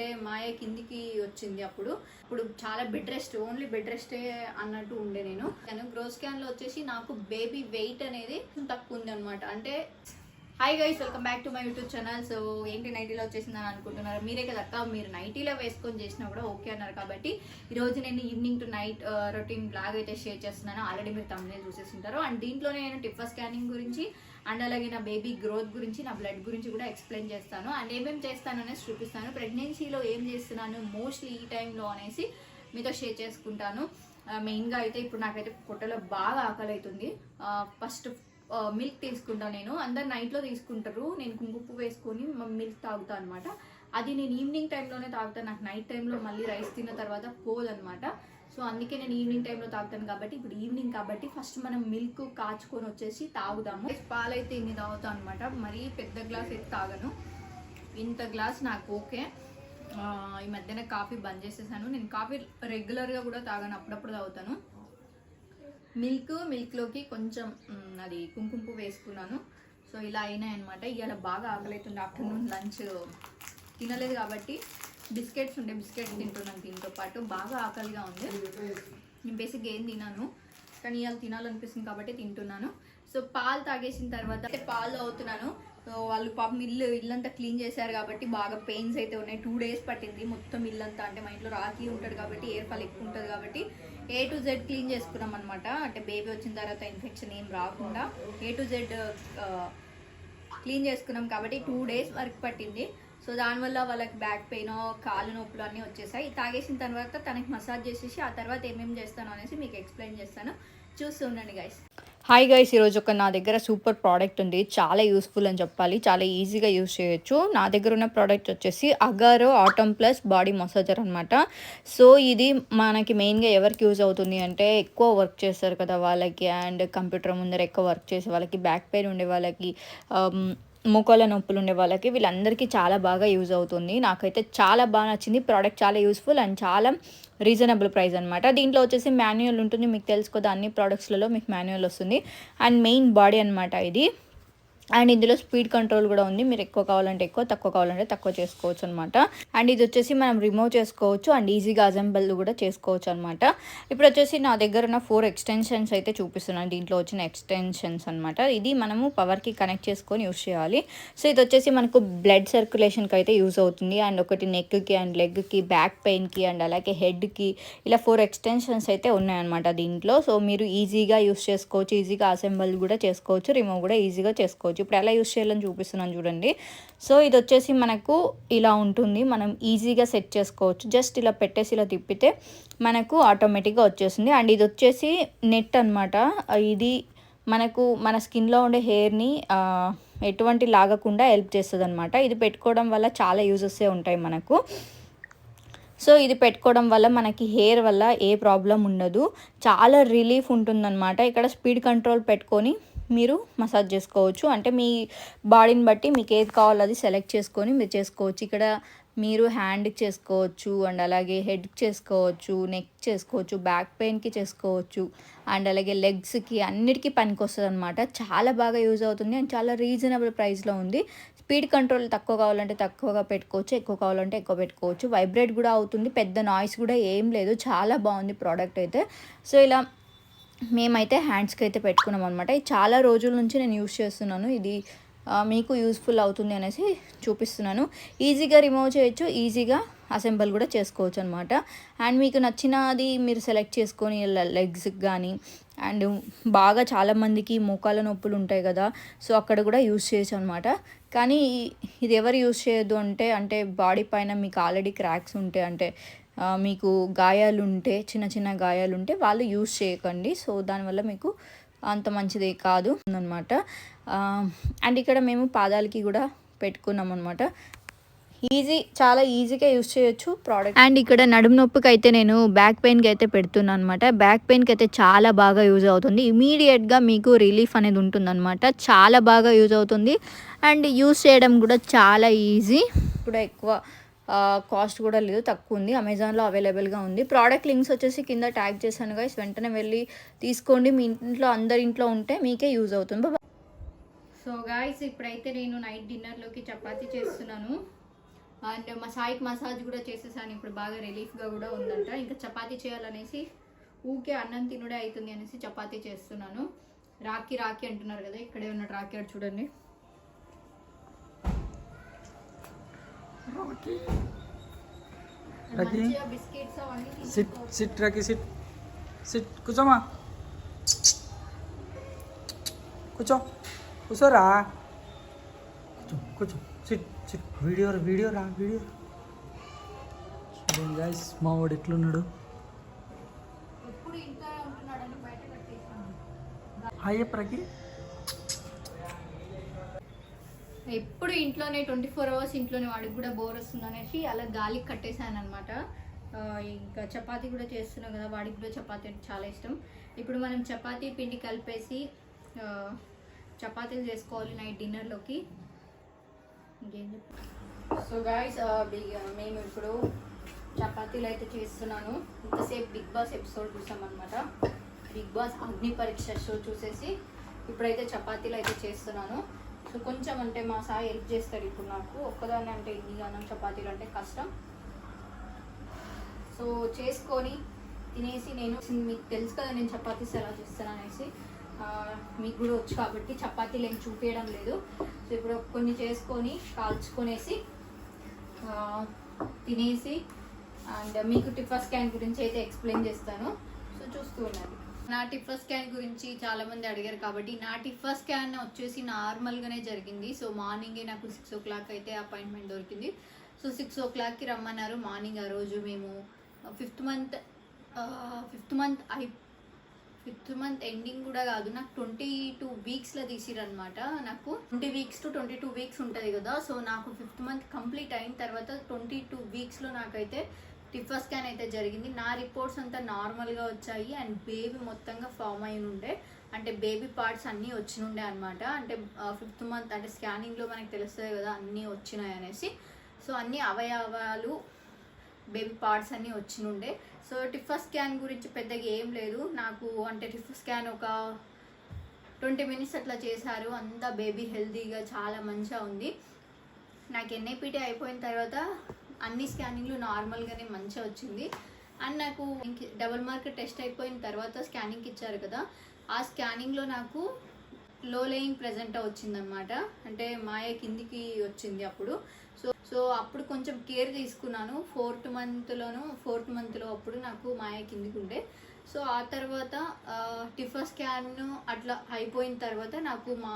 అంటే మాయ కిందికి వచ్చింది అప్పుడు. ఇప్పుడు చాలా బెడ్ రెస్ట్ ఓన్లీ బెడ్ రెస్టే అన్నట్టు ఉండే నేను. కానీ గ్రో స్కాన్లో వచ్చేసి నాకు బేబీ వెయిట్ అనేది తక్కువ ఉంది అనమాట అంటే hi guys welcome back to my YouTube channel so ఏంటి నైటీలో వచ్చేసిందని అనుకుంటున్నారు? మీరే కదా అక్క మీరు నైటీలో వేసుకొని చేసినా కూడా ఓకే అన్నారు కాబట్టి ఈరోజు నేను evening to night routine blog అయితే షేర్ చేస్తున్నాను. ఆల్రెడీ మీరు తమిళ చూసేసింటారు అండ్ దీంట్లోనే నేను టిఫా స్కానింగ్ గురించి అండ్ అలాగే నా బేబీ గ్రోత్ గురించి నా బ్లడ్ గురించి కూడా ఎక్స్ప్లెయిన్ చేస్తాను. అండ్ ఏమేమి చేస్తాను అనేసి చూపిస్తాను. ప్రెగ్నెన్సీలో ఏం చేస్తున్నాను మోస్ట్లీ ఈ టైంలో అనేసి మీతో షేర్ చేసుకుంటాను. మెయిన్గా అయితే ఇప్పుడు నాకైతే పొట్టలో బాగా ఆకలి అవుతుంది ఫస్ట్ మిల్క్ తీసుకుంటాను నేను. అందరు నైట్లో తీసుకుంటారు. నేను కుంకుపు వేసుకొని మిల్క్ తాగుతాను అనమాట అది నేను ఈవినింగ్ టైంలోనే తాగుతాను నాకు నైట్ టైంలో మళ్ళీ రైస్ తిన్న తర్వాత పోదనమాట సో అందుకే నేను ఈవినింగ్ టైంలో తాగుతాను కాబట్టి ఇప్పుడు ఈవినింగ్ కాబట్టి ఫస్ట్ మనం మిల్క్ కాచుకొని వచ్చేసి తాగుదాము. పాలైతే ఇన్ని తాగుతాను అనమాట మరీ పెద్ద గ్లాస్ అయితే తాగను. ఇంత గ్లాస్ నాకు ఓకే. ఈ మధ్యన కాఫీ బంద్ చేసేసాను. నేను కాఫీ రెగ్యులర్గా కూడా తాగాను. అప్పుడప్పుడు తాగుతాను. మిల్క్ మిల్క్లోకి కొంచెం అది కుంకుమ పువ్వు వేసుకున్నాను. సో ఇలా అయినాయి అనమాట ఇవాళ బాగా ఆకలి అవుతుంది ఆఫ్టర్నూన్ లంచ్ తినలేదు కాబట్టి బిస్కెట్స్ ఉండే బిస్కెట్స్ తింటున్నాను దీంతో పాటు. బాగా ఆకలిగా ఉంది. నేను బేసిక్ ఏం తినాను కానీ ఇవాళ తినాలనిపిస్తుంది కాబట్టి తింటున్నాను. సో పాలు తాగేసిన తర్వాత అంటే పాలు తాగుతున్నాను. వాళ్ళు పాపం ఇల్లు ఇల్లంతా క్లీన్ చేశారు కాబట్టి బాగా పెయిన్స్ అయితే ఉన్నాయి. టూ డేస్ పట్టింది మొత్తం ఇల్లంతా. అంటే మా ఇంట్లో రాఖీ ఉంటుంది కాబట్టి ఎయిర్ ఫాల్ ఎక్కువ ఉంటుంది కాబట్టి ఏ టు జెడ్ క్లీన్ చేసుకున్నాం అనమాట అంటే బేబీ వచ్చిన తర్వాత ఇన్ఫెక్షన్ ఏం రాకుండా ఏ టు జెడ్ క్లీన్ చేసుకున్నాం కాబట్టి టూ డేస్ వరకు పట్టింది. సో దానివల్ల వాళ్ళకి బ్యాక్ పెయిన్ కాలు నొప్పులు అన్నీ వచ్చేసాయి. తాగేసిన తర్వాత తనకి మసాజ్ చేసేసి ఆ తర్వాత ఏమేమి చేస్తాను అనేసి మీకు ఎక్స్ప్లెయిన్ చేస్తాను. చూస్తూ ఉండండి గైస్ హాయ్ గైస్ ఈరోజు ఒక నా దగ్గర సూపర్ ప్రోడక్ట్ ఉంది. చాలా యూస్ఫుల్ అని చెప్పాలి. చాలా ఈజీగా యూస్ చేయొచ్చు. నా దగ్గర ఉన్న ప్రోడక్ట్ వచ్చేసి Agaro Atom plus body massager అనమాట సో ఇది మనకి మెయిన్గా ఎవరికి యూజ్ అవుతుంది అంటే ఎక్కువ వర్క్ చేస్తారు కదా వాళ్ళకి. అండ్ కంప్యూటర్ ముందర ఎక్కువ వర్క్ చేసే వాళ్ళకి బ్యాక్ పెయిన్ ఉండే వాళ్ళకి మోకాళ్ళ నొప్పులు ఉండే వాళ్ళకి వీళ్ళందరికీ చాలా బాగా యూజ్ అవుతుంది. నాకైతే చాలా బాగా నచ్చింది. ప్రోడక్ట్ చాలా యూస్ఫుల్ అండ్ చాలా రీజనబుల్ ప్రైస్ అనమాట దీంట్లో వచ్చేసి మాన్యువల్ ఉంటుంది. మీకు తెలుసుకోదా అన్ని ప్రోడక్ట్స్లలో మీకు మాన్యువల్ వస్తుంది. అండ్ మెయిన్ బాడీ అనమాట ఇది. అండ్ ఇందులో స్పీడ్ కంట్రోల్ కూడా ఉంది. మీరు ఎక్కువ కావాలంటే ఎక్కువ తక్కువ కావాలంటే తక్కువ చేసుకోవచ్చు అనమాట అండ్ ఇది వచ్చేసి మనం రిమూవ్ చేసుకోవచ్చు అండ్ ఈజీగా అసెంబుల్ కూడా చేసుకోవచ్చు అనమాట ఇప్పుడు వచ్చేసి నా దగ్గర ఉన్న ఫోర్ ఎక్స్టెన్షన్స్ అయితే చూపిస్తున్నాను. దీంట్లో వచ్చిన ఎక్స్టెన్షన్స్ అనమాట ఇది మనము పవర్కి కనెక్ట్ చేసుకొని యూస్ చేయాలి. సో ఇది వచ్చేసి మనకు బ్లడ్ సర్క్యులేషన్కి అయితే యూస్ అవుతుంది. అండ్ ఒకటి నెక్కి అండ్ లెగ్కి బ్యాక్ పెయిన్కి అండ్ అలాగే హెడ్కి ఇలా ఫోర్ ఎక్స్టెన్షన్స్ అయితే ఉన్నాయన్నమాట దీంట్లో. సో మీరు ఈజీగా యూస్ చేసుకోవచ్చు ఈజీగా అసెంబుల్ కూడా చేసుకోవచ్చు రిమూవ్ కూడా ఈజీగా చేసుకోవచ్చు. ఇప్పుడు ఎలా యూస్ చేయాలని చూపిస్తున్నాను చూడండి. సో ఇది వచ్చేసి మనకు ఇలా ఉంటుంది. మనం ఈజీగా సెట్ చేసుకోవచ్చు. జస్ట్ ఇలా పెట్టేసి ఇలా తిప్పితే మనకు ఆటోమేటిక్గా వచ్చేస్తుంది. అండ్ ఇది వచ్చేసి నెట్ అనమాట ఇది మనకు మన స్కిన్లో ఉండే హెయిర్ని ఎటువంటి లాగకుండా హెల్ప్ చేస్తుంది అనమాట ఇది పెట్టుకోవడం వల్ల చాలా యూజెస్సే ఉంటాయి మనకు. సో ఇది పెట్టుకోవడం వల్ల మనకి హెయిర్ వల్ల ఏ ప్రాబ్లం ఉండదు. చాలా రిలీఫ్ ఉంటుందన్నమాట. ఇక్కడ స్పీడ్ కంట్రోల్ పెట్టుకొని మీరు మసాజ్ చేసుకోవచ్చు. అంటే మీ బాడీని బట్టి మీకు ఏది కావాలో అది సెలెక్ట్ చేసుకొని మీరు చేసుకోవచ్చు. ఇక్కడ మీరు హ్యాండ్కి చేసుకోవచ్చు అండ్ అలాగే హెడ్కి చేసుకోవచ్చు నెక్ చేసుకోవచ్చు బ్యాక్ పెయిన్కి చేసుకోవచ్చు అండ్ అలాగే లెగ్స్కి అన్నిటికీ పనికి వస్తుంది అనమాట చాలా బాగా యూజ్ అవుతుంది అండ్ చాలా రీజనబుల్ ప్రైస్లో ఉంది. స్పీడ్ కంట్రోల్ తక్కువ కావాలంటే తక్కువగా పెట్టుకోవచ్చు ఎక్కువ కావాలంటే ఎక్కువ పెట్టుకోవచ్చు. వైబ్రేట్ కూడా అవుతుంది పెద్ద నాయిస్ కూడా ఏం లేదు. చాలా బాగుంది ప్రోడక్ట్ అయితే. సో ఇలా మేమైతే హ్యాండ్స్కి అయితే పెట్టుకున్నాం అనమాట ఇది చాలా రోజుల నుంచి నేను యూస్ చేస్తున్నాను. ఇది మీకు యూస్ఫుల్ అవుతుంది అనేసి చూపిస్తున్నాను. ఈజీగా రిమూవ్ చేయొచ్చు ఈజీగా అసెంబల్ కూడా చేసుకోవచ్చు అనమాట అండ్ మీకు నచ్చినది మీరు సెలెక్ట్ చేసుకొని లెగ్స్కి కానీ అండ్ బాగా చాలామందికి మోకాల నొప్పులు ఉంటాయి కదా సో అక్కడ కూడా యూస్ చేయొచ్చు అనమాట కానీ ఇది ఎవరు యూస్ చేయొద్దు అంటే అంటే బాడీ పైన మీకు ఆల్రెడీ క్రాక్స్ ఉంటే అంటే మీకు గాయాలు ఉంటే చిన్న చిన్న గాయాలు ఉంటే వాళ్ళు యూస్ చేయకండి. సో దానివల్ల మీకు అంత మంచిది కాదు అనమాట అండ్ ఇక్కడ మేము పాదాలకి కూడా పెట్టుకున్నాం అనమాట ఈజీ చాలా ఈజీగా యూస్ చేయొచ్చు ప్రోడక్ట్. అండ్ ఇక్కడ నడుము నొప్పికి అయితే నేను బ్యాక్ పెయిన్కి అయితే పెడుతున్నాను అనమాట బ్యాక్ పెయిన్కి అయితే చాలా బాగా యూజ్ అవుతుంది. ఇమీడియట్గా మీకు రిలీఫ్ అనేది ఉంటుందన్నమాట. చాలా బాగా యూజ్ అవుతుంది. అండ్ యూస్ చేయడం కూడా చాలా ఈజీ. కూడా ఎక్కువ కాస్ట్ కూడా లేదు తక్కువ ఉంది అమెజాన్లో అవైలబుల్గా ఉంది. ప్రోడక్ట్ లింక్స్ వచ్చేసి కింద ట్యాగ్ చేశాను గైస్ వెంటనే వెళ్ళి తీసుకోండి. మీ ఇంట్లో అందరి ఇంట్లో ఉంటే మీకే యూజ్ అవుతుంది. సో గాయస్ ఇప్పుడైతే నేను నైట్ డిన్నర్లోకి చపాతీ చేస్తున్నాను. అండ్ మా సాయికి మసాజ్ కూడా చేసేసాను. ఇప్పుడు బాగా రిలీఫ్గా కూడా ఉందంట. ఇంకా చపాతి చేయాలనేసి ఊకే అన్నం తినుడే అవుతుంది అనేసి చపాతి చేస్తున్నాను. రాఖీ రాఖీ అంటున్నారు కదా ఇక్కడే ఉన్న రాఖీ చూడండి. అవన్నీ sit. Sit Rocky sit. Sit కూర్చోమా. కూర్చో. కూర్చోరా. కూర్చో కూర్చో. Sit sit. వీడియో వీడియో రా వీడియో చూడండి గాయస్ మా వాడు ఎట్లున్నాడు? హాయ్ చెప్పరాకి ఎప్పుడు ఇంట్లోనే ట్వంటీ ఫోర్ అవర్స్ ఇంట్లోనే వాడికి కూడా బోర్ వస్తుంది అనేసి అలా గాలికి కట్టేశాను అనమాట ఇంకా చపాతీ కూడా చేస్తున్నాం కదా వాడికి కూడా చపాతీ అంటే చాలా ఇష్టం. ఇప్పుడు మనం చపాతీ పిండి కలిపేసి చపాతీలు చేసుకోవాలి నైట్ డిన్నర్లోకి. ఇంకేం సో గాయస్ మేము ఇప్పుడు చపాతీలు అయితే చేస్తున్నాను. ఇంతసేపు బిగ్ బాస్ ఎపిసోడ్ చూసామన్నమాట. బిగ్ బాస్ అగ్ని పరీక్ష షో చూసేసి ఇప్పుడైతే చపాతీలు అయితే చేస్తున్నాను. సో కొంచెం అంటే మా సాయి హెల్ప్ చేస్తాడు ఇప్పుడు నాకు. ఒక్కదాన్ని అంటే ఇన్ని అన్నం చపాతీలు అంటే కష్టం. సో చేసుకొని తినేసి నేను మీకు తెలుసు కదా నేను చపాతీస్ ఎలా చేస్తాను అనేసి. మీకు కూడా వచ్చు కాబట్టి చపాతీలు ఏం చూపించడం లేదు. సో ఇప్పుడు కొన్ని చేసుకొని కాల్చుకొనేసి తినేసి అండ్ మీకు టిఫర్ స్కాన్ గురించి అయితే ఎక్స్ప్లెయిన్ చేస్తాను. సో చూస్తూ ఉండండి. నా టిఫర్ స్కాన్ గురించి చాలా మంది అడిగారు కాబట్టి నా టిఫర్ స్కాన్ వచ్చేసి నార్మల్గానే జరిగింది. సో మార్నింగే నాకు సిక్స్ ఓ క్లాక్ అయితే అపాయింట్మెంట్ దొరికింది. సో సిక్స్ ఓ క్లాక్కి రమ్మన్నారు. మార్నింగ్ ఆ రోజు మేము fifth month fifth month I fifth month ending కూడా కాదు. నాకు ట్వంటీ టూ వీక్స్లో తీసిరనమాట నాకు. Twenty weeks to twenty two weeks ఉంటుంది కదా. సో నాకు ఫిఫ్త్ మంత్ కంప్లీట్ అయిన తర్వాత ట్వంటీ టూ వీక్స్లో నాకైతే టిఫర్ స్కాన్ అయితే జరిగింది. నా రిపోర్ట్స్ అంతా నార్మల్గా వచ్చాయి. అండ్ బేబీ మొత్తంగా ఫామ్ అయి ఉండే అంటే బేబీ పార్ట్స్ అన్నీ వచ్చినుండే అనమాట అంటే ఫిఫ్త్ మంత్ అంటే స్కానింగ్లో మనకి తెలుస్తుంది కదా అన్నీ వచ్చినాయి అనేసి. సో అన్ని అవయవాలు బేబీ పార్ట్స్ అన్నీ వచ్చినుండే సో టిఫర్ స్కాన్ గురించి పెద్దగా ఏం లేదు. నాకు అంటే టిఫర్ స్కాన్ ఒక ట్వంటీ మినిట్స్ అట్లా చేశారు. అంతా బేబీ హెల్తీగా చాలా మంచిగా ఉంది. నాకు ఎన్ఐపిటి అయిపోయిన తర్వాత అన్ని స్కానింగ్లు నార్మల్గానే మంచిగా వచ్చింది. అండ్ నాకు డబుల్ మార్క్ టెస్ట్ అయిపోయిన తర్వాత స్కానింగ్ ఇచ్చారు కదా ఆ స్కానింగ్లో నాకు లో లేయింగ్ ప్రెజెంట్ వచ్చిందనమాట అంటే మాయ కిందికి వచ్చింది అప్పుడు. సో సో అప్పుడు కొంచెం కేర్ తీసుకున్నాను. ఫోర్త్ మంత్లోను ఫోర్త్ మంత్లో అప్పుడు నాకు మాయ కిందికి ఉండే. సో ఆ తర్వాత టిఫర్ స్కాన్ అట్లా అయిపోయిన తర్వాత నాకు మా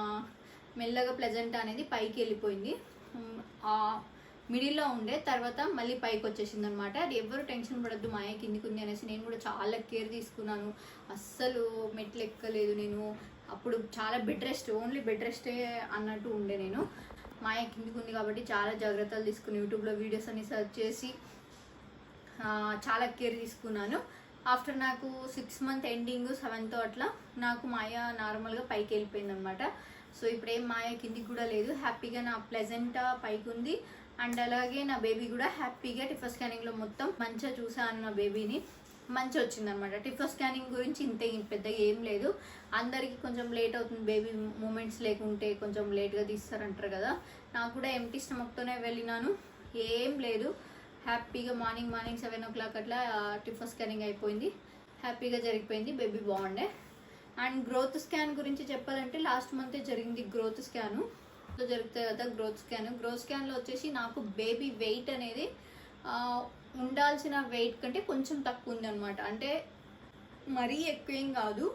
మెల్లగా ప్లెజెంట్ అనేది పైకి వెళ్ళిపోయింది. మిడిల్లో ఉండే తర్వాత మళ్ళీ పైకి వచ్చేసింది అనమాట అది ఎవరు టెన్షన్ పడద్దు మాయ కిందికి ఉంది అనేసి నేను కూడా చాలా కేర్ తీసుకున్నాను. అస్సలు మెట్లు ఎక్కలేదు నేను. అప్పుడు చాలా బెడ్ రెస్ట్ ఓన్లీ బెడ్ రెస్టే అన్నట్టు ఉండే నేను. మాయ కిందికి ఉంది కాబట్టి చాలా జాగ్రత్తలు తీసుకుని యూట్యూబ్లో వీడియోస్ అన్ని సెర్చ్ చేసి చాలా కేర్ తీసుకున్నాను. ఆఫ్టర్ నాకు సిక్స్ మంత్ ఎండింగ్ సెవెంత్ అట్లా నాకు మాయ నార్మల్గా పైకి వెళ్ళిపోయింది అనమాట సో ఇప్పుడు ఏం మాయ కిందికి కూడా లేదు. హ్యాపీగా నా ప్లెజెంట్ పైకి ఉంది అండ్ అలాగే నా బేబీ కూడా హ్యాపీగా టిఫర్ స్కానింగ్లో మొత్తం మంచిగా చూసాను నా బేబీని. మంచి వచ్చిందనమాట టిఫర్ స్కానింగ్ గురించి ఇంత పెద్దగా ఏం లేదు. అందరికీ కొంచెం లేట్ అవుతుంది. బేబీ మూమెంట్స్ లేకుంటే కొంచెం లేట్గా తీస్తారంటారు కదా. నాకు కూడా ఎంటీ స్టమక్తోనే వెళ్ళినాను. ఏం లేదు. హ్యాపీగా morning morning seven o'clock అట్లా టిఫర్ స్కానింగ్ అయిపోయింది. హ్యాపీగా జరిగిపోయింది. బేబీ బాగుండే. అండ్ గ్రోత్ స్కాన్ గురించి చెప్పాలంటే లాస్ట్ మంతే జరిగింది గ్రోత్ స్కాను. జరుగుతాయి కదా గ్రోత్ స్కాన్ గ్రోత్ స్కాన్లో వచ్చేసి నాకు బేబీ వెయిట్ అనేది ఉండాల్సిన వెయిట్ కంటే కొంచెం తక్కువ ఉంది అనమాట అంటే మరీ ఎక్కువ ఏం కాదు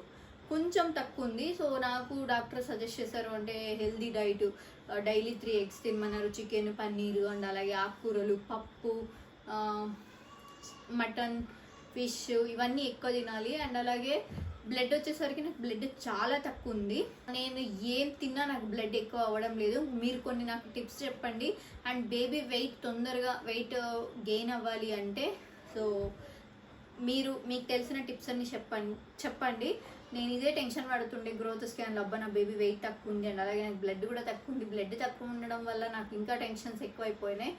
కొంచెం తక్కువ ఉంది. సో నాకు డాక్టర్ సజెస్ట్ చేశారు అంటే healthy diet daily three eggs తినమన్నారు. Chicken paneer and అలాగే ఆకుకూరలు పప్పు మటన్ ఫిష్ ఇవన్నీ ఎక్కువ తినాలి. అండ్ అలాగే బ్లడ్ వచ్చేసరికి నాకు బ్లడ్ చాలా తక్కువ ఉంది నేను ఏం తిన్నా నాకు బ్లడ్ ఎక్కువ అవ్వడం లేదు. మీరు కొన్ని నాకు టిప్స్ చెప్పండి. అండ్ బేబీ వెయిట్ తొందరగా వెయిట్ గెయిన్ అవ్వాలి అంటే సో మీరు మీకు తెలిసిన టిప్స్ అన్ని చెప్పండి చెప్పండి. నేను ఇదే టెన్షన్ పడుతుండే గ్రోత్ స్కాన్లో అబ్బా నా బేబీ వెయిట్ తక్కువ ఉంది అండ్ అలాగే నాకు బ్లడ్ కూడా తక్కువ ఉంది బ్లడ్ తక్కువ ఉండడం వల్ల నాకు ఇంకా టెన్షన్స్ ఎక్కువైపోయినాయి.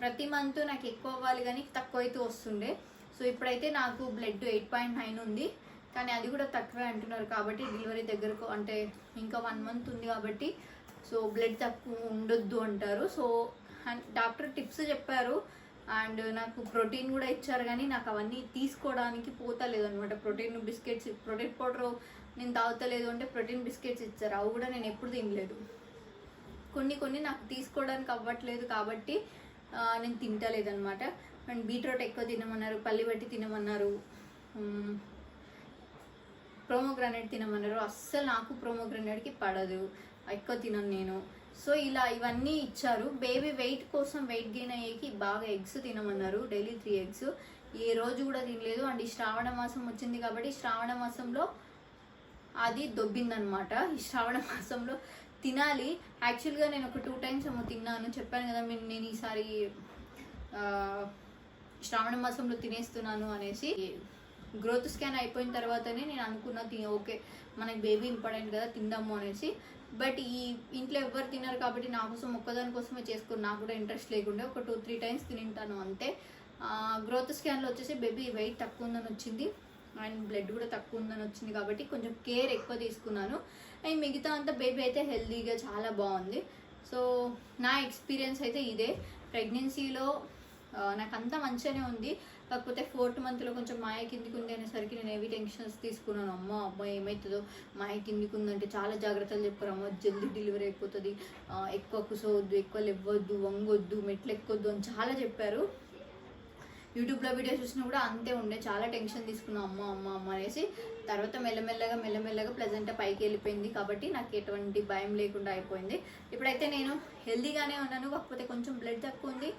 ప్రతి మంత్ నాకు ఎక్కువ అవ్వాలి కానీ తక్కువ అయితే వస్తుండే. సో ఇప్పుడైతే నాకు బ్లడ్ ఎయిట్ పాయింట్ నైన్ ఉంది. కానీ అది కూడా తక్కువే అంటున్నారు కాబట్టి డెలివరీ దగ్గరకు అంటే ఇంకా వన్ మంత్ ఉంది కాబట్టి సో బ్లడ్ తక్కువ ఉండొద్దు అంటారు. సో అండ్ డాక్టర్ టిప్స్ చెప్పారు. అండ్ నాకు ప్రోటీన్ కూడా ఇచ్చారు కానీ నాకు అవన్నీ తీసుకోవడానికి పోతలేదు అనమాట ప్రోటీన్ బిస్కెట్స్ ప్రోటీన్ పౌడర్ నేను తాగుతలేదు అంటే ప్రోటీన్ బిస్కెట్స్ ఇచ్చారు. అవి కూడా నేను ఎప్పుడు తినలేదు. కొన్ని కొన్ని నాకు తీసుకోవడానికి అవ్వట్లేదు కాబట్టి నేను తింటలేదు అనమాట అండ్ బీట్రూట్ ఎక్కువ తినమన్నారు పల్లి బట్టి తినమన్నారు. ప్రోమోగ్రానైట్ తినమన్నారు. అస్సలు నాకు ప్రోమోగ్రానైట్కి పడదు. ఎక్కువ తినను నేను. సో ఇలా ఇవన్నీ ఇచ్చారు. బేబీ వెయిట్ కోసం వెయిట్ గెయిన్ అయ్యేకి బాగా ఎగ్స్ తినమన్నారు. Daily three eggs. ఏ రోజు కూడా తినలేదు. అండ్ ఈ శ్రావణ మాసం వచ్చింది కాబట్టి శ్రావణ మాసంలో అది దొబ్బిందనమాట ఈ శ్రావణ మాసంలో తినాలి. యాక్చువల్గా నేను ఒక టూ టైమ్స్ ఏమో తిన్నాను. చెప్పాను కదా నేను నేను ఈసారి శ్రావణ మాసంలో తినేస్తున్నాను అనేసి. గ్రోత్ స్కాన్ అయిపోయిన తర్వాతనే నేను అనుకున్నా ఓకే మనకి బేబీ ఇంపార్టెంట్ కదా తిందాము అనేసి. బట్ ఈ ఇంట్లో ఎవ్వరు తినరు కాబట్టి నా కోసం ఒక్కదాని కోసమే చేసుకుని నాకు కూడా ఇంట్రెస్ట్ లేకుండా ఒక టూ త్రీ టైమ్స్ తింటాను అంతే. గ్రోత్ స్కాన్లో వచ్చేసి బేబీ వెయిట్ తక్కువ ఉందని వచ్చింది. అండ్ బ్లడ్ కూడా తక్కువ ఉందని వచ్చింది కాబట్టి కొంచెం కేర్ ఎక్కువ తీసుకున్నాను. అండ్ మిగతా అంతా బేబీ అయితే హెల్తీగా చాలా బాగుంది. సో నా ఎక్స్పీరియన్స్ అయితే ఇదే. ప్రెగ్నెన్సీలో నాకు అంతా మంచిగానే ఉంది. కాకపోతే ఫోర్త్ మంత్లో కొంచెం మాయ కిందికి ఉంది అనేసరికి నేను ఏవి టెన్షన్స్ తీసుకున్నాను. అమ్మ అమ్మ ఏమవుతుందో మాయ కిందికి ఉందంటే చాలా జాగ్రత్తలు చెప్పారు. అమ్మ జల్దీ డెలివరీ అయిపోతుంది. ఎక్కువ కుసవద్దు ఎక్కువ లేవద్దు వంగొద్దు మెట్లు ఎక్కొద్దు అని చాలా చెప్పారు. యూట్యూబ్లో వీడియో చూసినా కూడా అంతే ఉండే. చాలా టెన్షన్ తీసుకున్నాం అమ్మ అమ్మ అమ్మ అనేసి తర్వాత మెల్లమెల్లగా మెల్లమెల్లగా ప్లెజెంట్ పైకి వెళ్ళిపోయింది. కాబట్టి నాకు ఎటువంటి భయం లేకుండా అయిపోయింది. ఇప్పుడైతే నేను హెల్దీగానే ఉన్నాను. కాకపోతే కొంచెం బ్లడ్ తక్కువ ఉంది.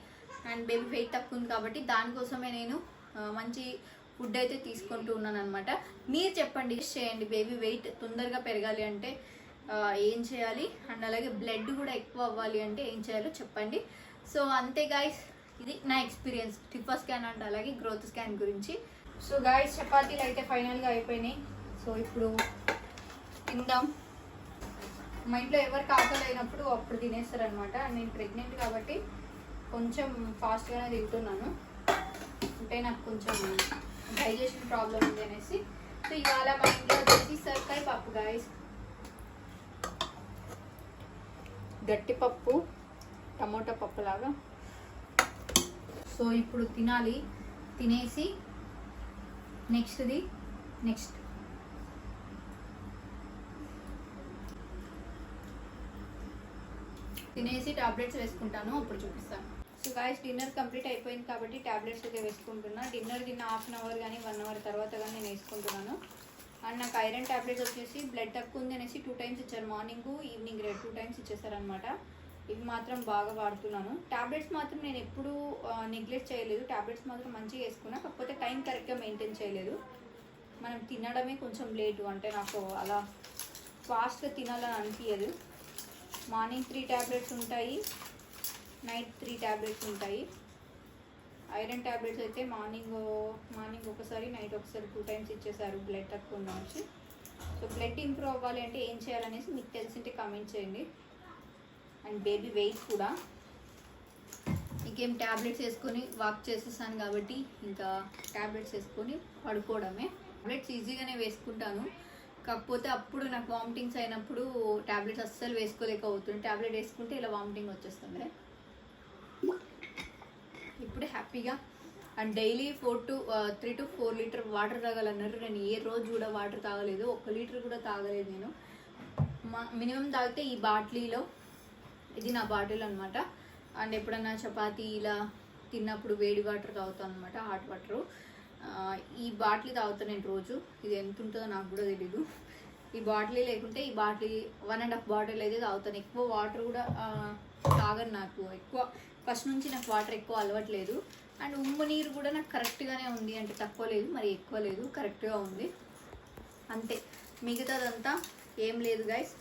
అండ్ బేబీ వెయిట్ తక్కువ ఉంది కాబట్టి దానికోసమే నేను మంచి ఫుడ్ అయితే తీసుకుంటూ ఉన్నాను అనమాట మీరు చెప్పండి చేయండి బేబీ వెయిట్ తొందరగా పెరగాలి అంటే ఏం చేయాలి? అండ్ అలాగే బ్లడ్ కూడా ఎక్కువ అవ్వాలి అంటే ఏం చేయాలో చెప్పండి. సో అంతే గాయస్ ఇది నా ఎక్స్పీరియన్స్ టిఫా స్కాన్ అండ్ అలాగే గ్రోత్ స్కాన్ గురించి. సో గాయస్ చపాతీలు అయితే ఫైనల్గా అయిపోయినాయి. సో ఇప్పుడు తిందాం. మా ఇంట్లో ఎవరికి కాకలేనప్పుడు అప్పుడు తినేస్తారు అనమాట నేను ప్రెగ్నెంట్ కాబట్టి కొంచెం ఫాస్ట్గానే తింటున్నాను. అంటే నాకు కొంచెం డైజెషన్ ప్రాబ్లం ఉంది అనేసి. సో ఇవాళ మా ఇంట్లో వచ్చేసి సర్కాయ పప్పు గాయస్ గట్టి పప్పు టమోటా పప్పు లాగా. సో ఇప్పుడు తినాలి. తినేసి నెక్స్ట్ది నెక్స్ట్. తినేసి టాబ్లెట్స్ వేసుకుంటాను. అప్పుడు చూపిస్తాను. సో గాయస్ డిన్నర్ కంప్లీట్ అయిపోయింది కాబట్టి టాబ్లెట్స్ అయితే వేసుకుంటున్నా. డిన్నర్ తిన్న హాఫ్ అన్ అవర్ కానీ వన్ అవర్ తర్వాత కానీ నేను వేసుకుంటున్నాను. అండ్ నాకు ఐరన్ టాబ్లెట్స్ వచ్చేసి బ్లడ్ తక్కువ ఉంది అనేసి టూ టైమ్స్ ఇచ్చారు. మార్నింగ్ ఈవినింగ్ టూ టైమ్స్ ఇచ్చేసారనమాట ఇవి మాత్రం బాగా వాడుతున్నాను. టాబ్లెట్స్ మాత్రం నేను ఎప్పుడూ నెగ్లెక్ట్ చేయలేదు. ట్యాబ్లెట్స్ మాత్రం మంచిగా వేసుకున్నా. కాకపోతే టైం కరెక్ట్గా మెయింటైన్ చేయలేదు. మనం తినడమే కొంచెం లేటు అంటే నాకు అలా ఫాస్ట్గా తినాలని అనిపించదు మార్నింగ్ త్రీ ట్యాబ్లెట్స్ ఉంటాయి. నైట్ త్రీ ట్యాబ్లెట్స్ ఉంటాయి. ఐరన్ ట్యాబ్లెట్స్ అయితే మార్నింగ్ మార్నింగ్ ఒకసారి నైట్ ఒకసారి టూ టైమ్స్ ఇచ్చేసారు బ్లడ్ తక్కువ వచ్చి సో బ్లడ్ ఇంప్రూవ్ అవ్వాలి అంటే ఏం చేయాలనేసి మీకు తెలిసింటే కామెంట్ చేయండి. అండ్ బేబీ వెయిట్ కూడా. ఇంకేం ట్యాబ్లెట్స్ వేసుకొని వాక్ చేసేసాను కాబట్టి ఇంకా ట్యాబ్లెట్స్ వేసుకొని పడుకోవడమే. ట్యాబ్లెట్స్ ఈజీగానే వేసుకుంటాను. కాకపోతే అప్పుడు నాకు వామిటింగ్స్ అయినప్పుడు ట్యాబ్లెట్స్ అస్సలు వేసుకోలేకపోతుంది ట్యాబ్లెట్ వేసుకుంటే ఇలా వామిటింగ్ వచ్చేస్తుంది. ఇప్పుడు హ్యాపీగా. And daily four to three to four litre water తాగాలన్నారు. నేను ఏ రోజు కూడా వాటర్ తాగలేదు. ఒక్క లీటర్ కూడా తాగలేదు నేను. మా మినిమం తాగితే ఈ బాటిలీలో ఇది నా బాటిల్ అనమాట అండ్ ఎప్పుడన్నా చపాతీ ఇలా తిన్నప్పుడు వేడి వాటర్ తాగుతాను అనమాట హాట్ వాటరు. ఈ బాటిల్ తాగుతాను నేను రోజు. ఇది ఎంత ఉంటుందో నాకు కూడా తెలీదు. ఈ బాటిల్ లేకుంటే ఈ bottle one and half bottle అయితే తాగుతాను. ఎక్కువ వాటర్ కూడా తాగను నాకు. ఎక్కువ ఫస్ట్ నుంచి నాకు వాటర్ ఎక్కువ అలవట్లేదు. అండ్ ఉమ్ము నీరు కూడా నాకు కరెక్ట్గానే ఉంది. అంటే తక్కువ లేదు మరి ఎక్కువ లేదు కరెక్ట్గా ఉంది. అంతే. మిగతాదంతా ఏం లేదు గైస్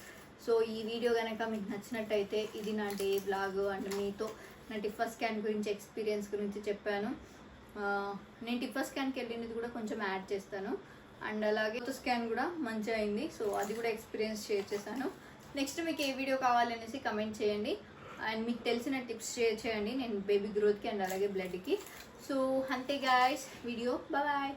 సో ఈ వీడియో కనుక మీకు నచ్చినట్టయితే ఇది నా డే బ్లాగ్. అండ్ మీతో నా టిఫా స్కాన్ గురించి ఎక్స్పీరియన్స్ గురించి చెప్పాను. నేను టిఫా స్కాన్కి వెళ్ళినది కూడా కొంచెం యాడ్ చేస్తాను. అండ్ అలాగే స్కాన్ కూడా మంచిగా అయింది. సో అది కూడా ఎక్స్పీరియన్స్ షేర్ చేశాను. నెక్స్ట్ మీకు ఏ వీడియో కావాలనేసి కమెంట్ చేయండి. అండ్ మీకు తెలిసిన టిప్స్ షేర్ చేయండి. నేను బేబీ గ్రోత్కి అండ్ అలాగే బ్లడ్కి. సో అంతే గాయస్ వీడియో బాయ్